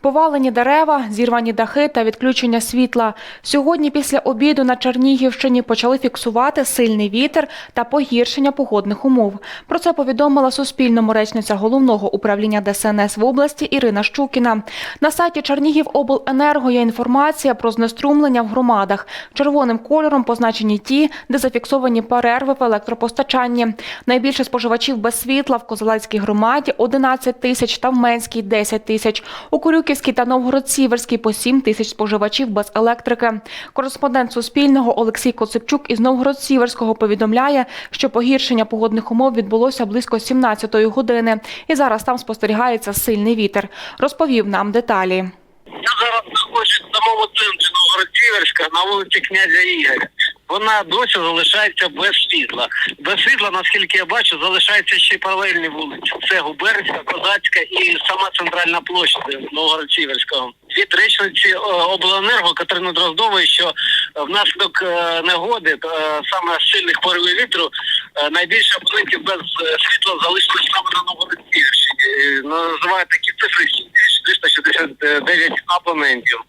Повалені дерева, зірвані дахи та відключення світла. Сьогодні після обіду на Чернігівщині почали фіксувати сильний вітер та погіршення погодних умов. Про це повідомила Суспільному речниця головного управління ДСНС в області Ірина Щукіна. На сайті Чернігівобленерго є інформація про знеструмлення в громадах. Червоним кольором позначені ті, де зафіксовані перерви в електропостачанні. Найбільше споживачів без світла в Козелецькій громаді 11 тисяч та в Менській 10 тисяч. У Курюківській та Новгород-Сіверській по 7 тисяч споживачів без електрики. Кореспондент Суспільного Олексій Коцепчук із Новгород-Сіверського повідомляє, що погіршення погодних умов відбулося близько 17-ї години. І зараз там спостерігається сильний вітер. Розповів нам деталі. Я зараз знаходжусь в самому центрі Новгород-Сіверська на вулиці князя Ігоря. Вона досі залишається без світла. Без світла, наскільки я бачу, залишаються ще паралельні вулиці. Це Губернська, Козацька і сама центральна площа Новгород-Сіверського. Від речниці е, обленерго Катерини Дроздової, що внаслідок е, негоди, е, саме сильних поривів вітру, найбільше абонентів без світла залишилось саме на Новгород-Сіверщині. Називають такі цифри 7369 абонентів.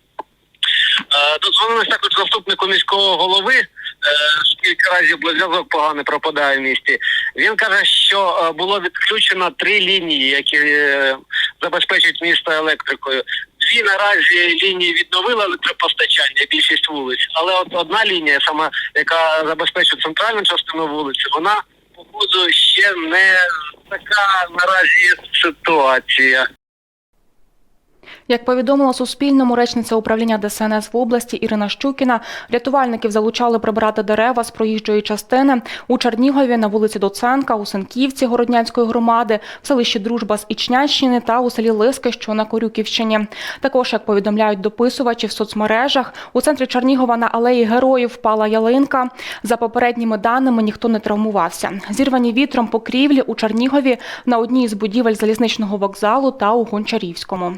Дозвонились також заступнику міського голови. Е, Скільки разів бо зв'язок поганий пропадає в місті. Він каже, що е, було відключено три лінії, які е, забезпечують місто електрикою. Дві наразі лінії відновили електропостачання, більшість вулиць, але от одна лінія, сама яка забезпечує центральну частину вулиці, вона походу ще не така наразі ситуація. Як повідомила Суспільному речниця управління ДСНС в області Ірина Щукіна, рятувальників залучали прибирати дерева з проїжджої частини у Чернігові на вулиці Доценка, у Сенківці Городнянської громади, в селищі Дружба з Ічнящини та у селі Лиски, що на Корюківщині. Також, як повідомляють дописувачі в соцмережах, у центрі Чернігова на алеї Героїв впала ялинка. За попередніми даними ніхто не травмувався. Зірвані вітром покрівлі у Чернігові на одній з будівель залізничного вокзалу та у Гончарівському.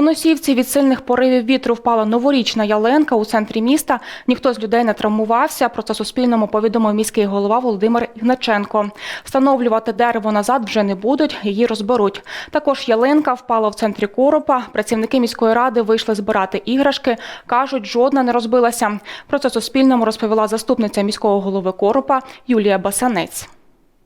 У Носівці від сильних поривів вітру впала новорічна ялинка у центрі міста. Ніхто з людей не травмувався. Про це Суспільному повідомив міський голова Володимир Ігначенко. Встановлювати дерево назад вже не будуть, її розберуть. Також ялинка впала в центрі Коропа. Працівники міської ради вийшли збирати іграшки. Кажуть, жодна не розбилася. Про це Суспільному розповіла заступниця міського голови Коропа Юлія Басанець.